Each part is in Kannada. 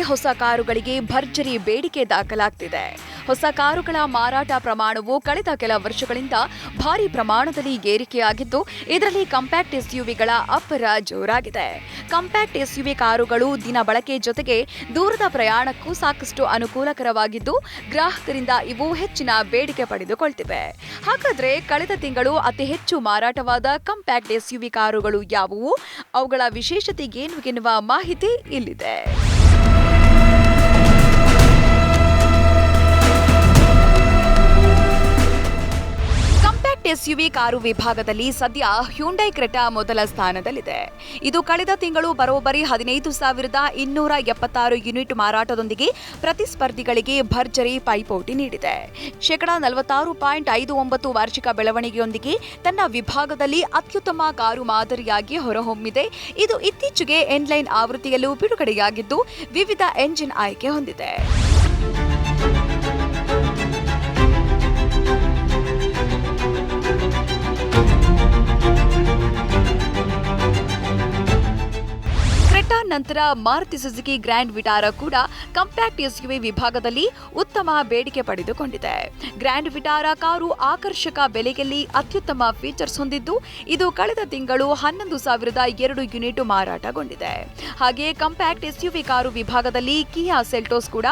ಹೊಸ ಕಾರುಗಳಿಗೆ ಭರ್ಜರಿ ಬೇಡಿಕೆ ದಾಖಲಾಗ್ತಿದೆ. ಹೊಸ ಕಾರುಗಳ ಮಾರಾಟ ಪ್ರಮಾಣವು ಕಳೆದ ಕೆಲ ವರ್ಷಗಳಿಂದ ಭಾರಿ ಪ್ರಮಾಣದಲ್ಲಿ ಏರಿಕೆಯಾಗಿದ್ದು, ಇದರಲ್ಲಿ ಕಾಂಪ್ಯಾಕ್ಟ್ ಎಸ್ಯುವಿಗಳ ಅಬ್ಬರ ಜೋರಾಗಿದೆ. ಕಾಂಪ್ಯಾಕ್ಟ್ ಎಸ್ಯುವಿ ಕಾರುಗಳು ದಿನ ಬಳಕೆ ಜೊತೆಗೆ ದೂರದ ಪ್ರಯಾಣಕ್ಕೂ ಸಾಕಷ್ಟು ಅನುಕೂಲಕರವಾಗಿದ್ದು, ಗ್ರಾಹಕರಿಂದ ಇವು ಹೆಚ್ಚಿನ ಬೇಡಿಕೆ ಪಡೆದುಕೊಳ್ತಿವೆ. ಹಾಗಾದ್ರೆ ಕಳೆದ ತಿಂಗಳು ಅತಿ ಹೆಚ್ಚು ಮಾರಾಟವಾದ ಕಾಂಪ್ಯಾಕ್ಟ್ ಎಸ್ಯುವಿ ಕಾರುಗಳು ಯಾವುವು? ಅವುಗಳ ವಿಶೇಷತೆ ಏನು ಎನ್ನುವ ಮಾಹಿತಿ ಇಲ್ಲಿದೆ. ಎಸ್ಯುವಿ ಕಾರು ವಿಭಾಗದಲ್ಲಿ ಸದ್ಯ ಹ್ಯುಂಡೈ ಕ್ರೆಟಾ ಮೊದಲ ಸ್ಥಾನದಲ್ಲಿದೆ. ಇದು ಕಳೆದ ತಿಂಗಳು ಬರೋಬ್ಬರಿ ಹದಿನೈದು ಸಾವಿರದ ಇನ್ನೂರ ಎಪ್ಪತ್ತಾರು ಯೂನಿಟ್ ಮಾರಾಟದೊಂದಿಗೆ ಪ್ರತಿಸ್ಪರ್ಧಿಗಳಿಗೆ ಭರ್ಜರಿ ಪೈಪೋಟಿ ನೀಡಿದೆ. ಶೇಕಡಾ ನಲವತ್ತಾರು ಪಾಯಿಂಟ್ ಐದು ಒಂಬತ್ತು ವಾರ್ಷಿಕ ಬೆಳವಣಿಗೆಯೊಂದಿಗೆ ತನ್ನ ವಿಭಾಗದಲ್ಲಿ ಅತ್ಯುತ್ತಮ ಕಾರು ಮಾದರಿಯಾಗಿ ಹೊರಹೊಮ್ಮಿದೆ. ಇದು ಇತ್ತೀಚೆಗೆ ಎನ್ಲೈನ್ ಆವೃತ್ತಿಯಲ್ಲೂ ಬಿಡುಗಡೆಯಾಗಿದ್ದು, ವಿವಿಧ ಎಂಜಿನ್ ಆಯ್ಕೆ ಹೊಂದಿದೆ. ನಂತರ ಮಾರುತಿ ಸುಜುಕಿ ಗ್ರ್ಯಾಂಡ್ ವಿಟಾರ ಕೂಡ ಕಾಂಪ್ಯಾಕ್ಟ್ ಎಸ್ಯುವಿ ವಿಭಾಗದಲ್ಲಿ ಉತ್ತಮ ಬೇಡಿಕೆ ಪಡೆದುಕೊಂಡಿದೆ. ಗ್ರ್ಯಾಂಡ್ ವಿಟಾರ ಕಾರು ಆಕರ್ಷಕ ಬೆಲೆಯಲ್ಲಿ ಅತ್ಯುತ್ತಮ ಫೀಚರ್ಸ್ ಹೊಂದಿದ್ದು, ಇದು ಕಳೆದ ತಿಂಗಳು ಹನ್ನೊಂದು ಸಾವಿರದ ಎರಡು ಯೂನಿಟ್ ಮಾರಾಟಗೊಂಡಿದೆ. ಹಾಗೆ ಕಾಂಪ್ಯಾಕ್ಟ್ ಎಸ್ಯುವಿ ಕಾರು ವಿಭಾಗದಲ್ಲಿ ಕಿಯಾ ಸೆಲ್ಟೋಸ್ ಕೂಡ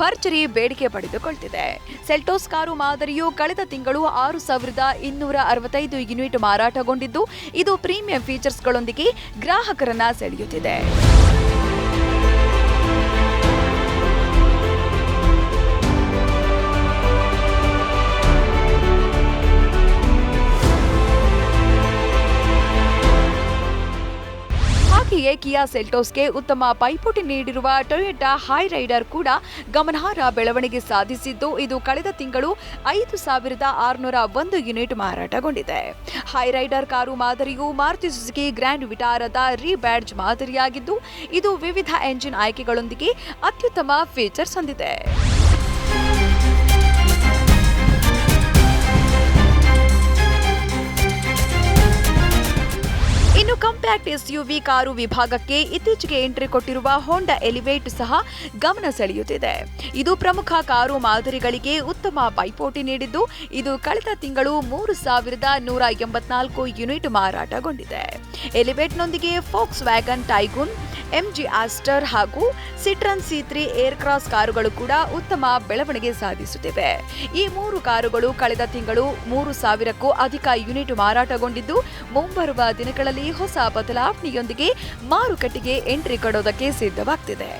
ಭರ್ಜರಿ ಬೇಡಿಕೆ ಪಡೆದುಕೊಳ್ತಿದೆ. ಸೆಲ್ಟೋಸ್ ಕಾರು ಮಾದರಿಯು ಕಳೆದ ತಿಂಗಳು ಆರು ಸಾವಿರದ ಇನ್ನೂರ ಅರವತ್ತೈದು ಯೂನಿಟ್ ಮಾರಾಟಗೊಂಡಿದ್ದು, ಇದು ಪ್ರೀಮಿಯಂ ಫೀಚರ್ಸ್ಗಳೊಂದಿಗೆ ಗ್ರಾಹಕರನ್ನ ಸೆಳೆಯುತ್ತಿದೆ. ಹಾಗೆಯೇ ಕಿಯಾ ಸೆಲ್ಟೋಸ್ಗೆ ಉತ್ತಮ ಪೈಪೋಟಿ ನೀಡಿರುವ ಟೊಯೋಟಾ ಹೈ ರೈಡರ್ ಕೂಡ ಗಮನಾರ್ಹ ಬೆಳವಣಿಗೆ ಸಾಧಿಸಿದ್ದು, ಇದು ಕಳೆದ ತಿಂಗಳು ಐದು ಸಾವಿರದ ಆರುನೂರ ಒಂದು ಯೂನಿಟ್ ಮಾರಾಟಗೊಂಡಿದೆ. ಹೈ ರೈಡರ್ ಕಾರು ಮಾದರಿಯು ಮಾರುತಿ ಸುಜುಕಿ ಗ್ರ್ಯಾಂಡ್ ವಿಟಾರದ ರೀಬ್ಯಾಡ್ಜ್ ಮಾದರಿಯಾಗಿದ್ದು, ಇದು ವಿವಿಧ ಎಂಜಿನ್ ಆಯ್ಕೆಗಳೊಂದಿಗೆ ಅತ್ಯುತ್ತಮ ಫೀಚರ್ಸ್ ಹೊಂದಿದೆ. ಕಾಂಪ್ಯಾಕ್ಟ್ ಎಸ್ಯುವಿ ಕಾರು ವಿಭಾಗಕ್ಕೆ ಇತ್ತೀಚೆಗೆ ಎಂಟ್ರಿ ಕೊಟ್ಟಿರುವ ಹೋಂಡಾ ಎಲಿವೇಟ್ ಸಹ ಗಮನ ಸೆಳೆಯುತ್ತಿದೆ. ಇದು ಪ್ರಮುಖ ಕಾರು ಮಾದರಿಗಳಿಗೆ ಉತ್ತಮ ಪೈಪೋಟಿ ನೀಡಿದ್ದು, ಇದು ಕಳೆದ ತಿಂಗಳು ಮೂರು ಸಾವಿರದ ನೂರ ಎಂಬತ್ನಾಲ್ಕು ಯೂನಿಟ್ ಮಾರಾಟಗೊಂಡಿದೆ. ಎಲಿವೇಟ್ನೊಂದಿಗೆ Volkswagen Taigun, MG Astor ಹಾಗೂ Citroen C three Aircross ಕಾರುಗಳು ಕೂಡ ಉತ್ತಮ ಬೆಳವಣಿಗೆ ಸಾಧಿಸುತ್ತಿವೆ. ಈ ಮೂರು ಕಾರುಗಳು ಕಳೆದ ತಿಂಗಳು ಮೂರು ಸಾವಿರಕ್ಕೂ ಅಧಿಕ ಯೂನಿಟ್ ಮಾರಾಟಗೊಂಡಿದ್ದು, ಮುಂಬರುವ ದಿನಗಳಲ್ಲಿ ಹೊಸ ಬದಲಾವಣೆಯೊಂದಿಗೆ ಮಾರುಕಟ್ಟೆಗೆ ಎಂಟ್ರಿ ಕೊಡೋದಕ್ಕೆ ಸಿದ್ಧವಾಗ್ತಿದೆ.